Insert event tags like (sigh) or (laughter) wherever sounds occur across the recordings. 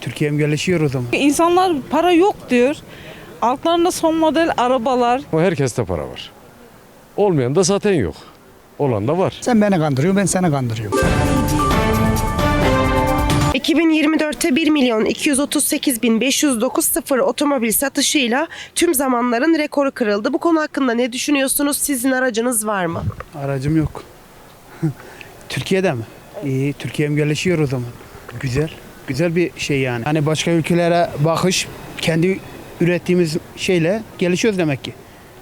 Türkiye'm gelişiyor o zaman. İnsanlar para yok diyor. Altlarında son model arabalar. Ama herkeste para var. Olmayan da zaten yok. Olan da var. Sen beni kandırıyorsun, ben seni kandırıyorum. 2024'te 1 milyon 238 bin 509 sıfır otomobil satışıyla tüm zamanların rekoru kırıldı. Bu konu hakkında ne düşünüyorsunuz? Sizin aracınız var mı? Aracım yok. (laughs) Türkiye'de mi? İyi, Türkiye'm gelişiyor o zaman. Güzel. Güzel bir şey yani. Hani başka ülkelere bakış kendi ürettiğimiz şeyle gelişiyoruz demek ki.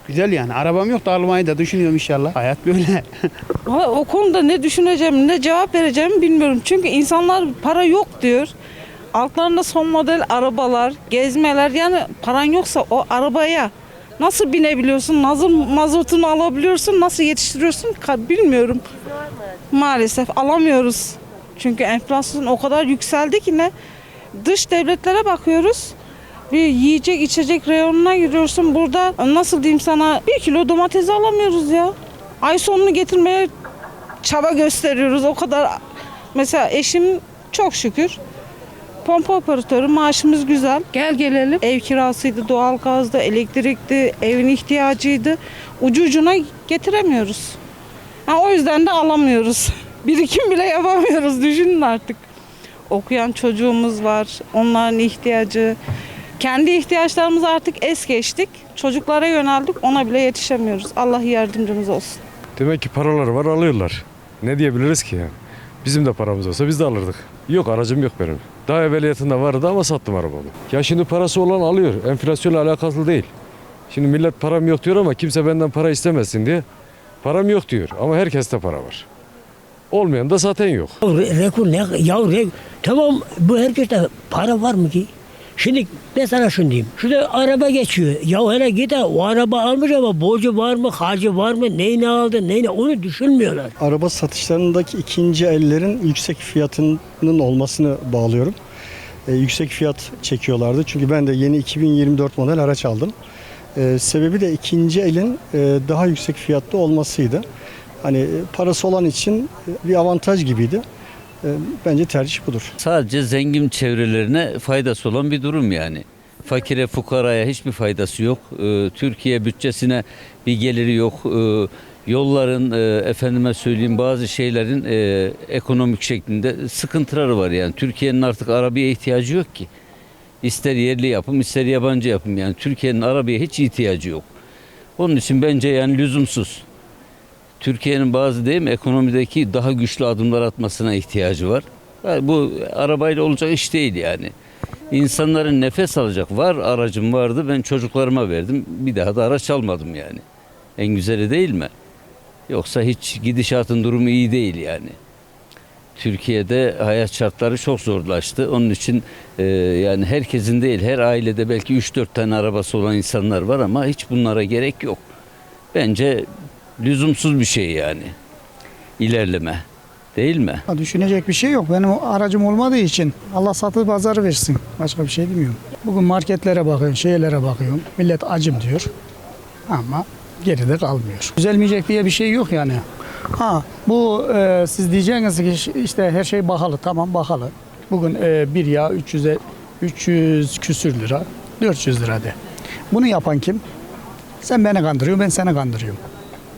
Güzel yani. Arabam yok da almayı da düşünüyorum inşallah. Hayat böyle. (laughs) Valla o konuda ne düşüneceğim, ne cevap vereceğimi bilmiyorum. Çünkü insanlar para yok diyor. Altlarında son model arabalar, gezmeler yani paran yoksa o arabaya nasıl binebiliyorsun, nasıl mazotunu alabiliyorsun, nasıl yetiştiriyorsun bilmiyorum. Maalesef alamıyoruz. Çünkü enflasyon o kadar yükseldi ki ne dış devletlere bakıyoruz. Bir yiyecek içecek reyonuna giriyorsun. Burada nasıl diyeyim sana bir kilo domates alamıyoruz ya. Ay sonunu getirmeye çaba gösteriyoruz. O kadar mesela eşim çok şükür pompa operatörü maaşımız güzel. Gel gelelim. Ev kirasıydı, doğalgazdı, elektrikti, evin ihtiyacıydı. Ucu ucuna getiremiyoruz. Ha, o yüzden de alamıyoruz. (laughs) Birikim bile yapamıyoruz. Düşünün artık. Okuyan çocuğumuz var. Onların ihtiyacı. Kendi ihtiyaçlarımızı artık es geçtik. Çocuklara yöneldik. Ona bile yetişemiyoruz. Allah yardımcımız olsun. Demek ki paraları var alıyorlar. Ne diyebiliriz ki yani? Bizim de paramız olsa biz de alırdık. Yok aracım yok benim. Daha evveliyatında vardı ama sattım arabamı. Ya şimdi parası olan alıyor. Enflasyonla alakalı değil. Şimdi millet param yok diyor ama kimse benden para istemesin diye. Param yok diyor ama herkeste para var. Olmayan da zaten yok. Ya re- rekor ne? Ya re, tamam bu herkeste para var mı ki? Şimdi ben sana şunu diyeyim. Şurada araba geçiyor. Ya hele git o araba almış ama borcu var mı, harcı var mı, neyini aldı, neyini onu düşünmüyorlar. araba satışlarındaki ikinci ellerin yüksek fiyatının olmasını bağlıyorum. E, yüksek fiyat çekiyorlardı. Çünkü ben de yeni 2024 model araç aldım. E, sebebi de ikinci elin e, daha yüksek fiyatlı olmasıydı. Hani e, parası olan için e, bir avantaj gibiydi. E, bence tercih budur. Sadece zengin çevrelerine faydası olan bir durum yani. Fakire fukaraya hiçbir faydası yok. Türkiye bütçesine bir geliri yok. Yolların efendime söyleyeyim bazı şeylerin ekonomik şeklinde sıkıntıları var yani. Türkiye'nin artık arabaya ihtiyacı yok ki. İster yerli yapım ister yabancı yapım yani Türkiye'nin arabaya hiç ihtiyacı yok. Onun için bence yani lüzumsuz. Türkiye'nin bazı değil mi ekonomideki daha güçlü adımlar atmasına ihtiyacı var. Yani bu arabayla olacak iş değil yani. İnsanların nefes alacak var aracım vardı ben çocuklarıma verdim bir daha da araç almadım yani. En güzeli değil mi? Yoksa hiç gidişatın durumu iyi değil yani. Türkiye'de hayat şartları çok zorlaştı. Onun için e, yani herkesin değil her ailede belki 3-4 tane arabası olan insanlar var ama hiç bunlara gerek yok. Bence lüzumsuz bir şey yani. İlerleme. Değil mi? Düşünecek bir şey yok. Benim aracım olmadığı için Allah satı pazarı versin. Başka bir şey demiyorum. Bugün marketlere bakıyorum, şeylere bakıyorum. Millet acım diyor. Ama geride kalmıyor. Düzelmeyecek diye bir şey yok yani. Ha bu e, siz diyeceksiniz ki işte her şey bahalı. Tamam bahalı. Bugün e, bir yağ 300'e 300 küsür lira, 400 lira de. Bunu yapan kim? Sen beni kandırıyorsun, ben seni kandırıyorum.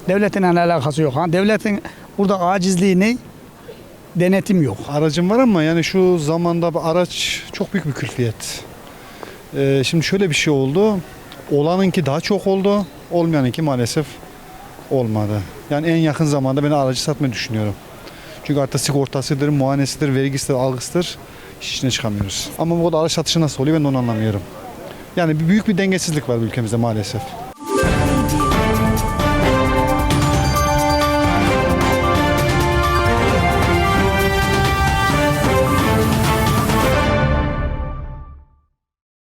Devletin alakası yok. Ha devletin burada acizliği ne? Denetim yok. Aracım var ama yani şu zamanda bu araç çok büyük bir külfiyet. Ee, şimdi şöyle bir şey oldu. Olanınki daha çok oldu. Olmayanınki maalesef olmadı. Yani en yakın zamanda ben aracı satmayı düşünüyorum. Çünkü artık sigortasıdır, muayenesidir, vergisidir, algısıdır. Hiç içine çıkamıyoruz. Ama bu da araç satışı nasıl oluyor ben onu anlamıyorum. Yani bir- büyük bir dengesizlik var ülkemizde maalesef.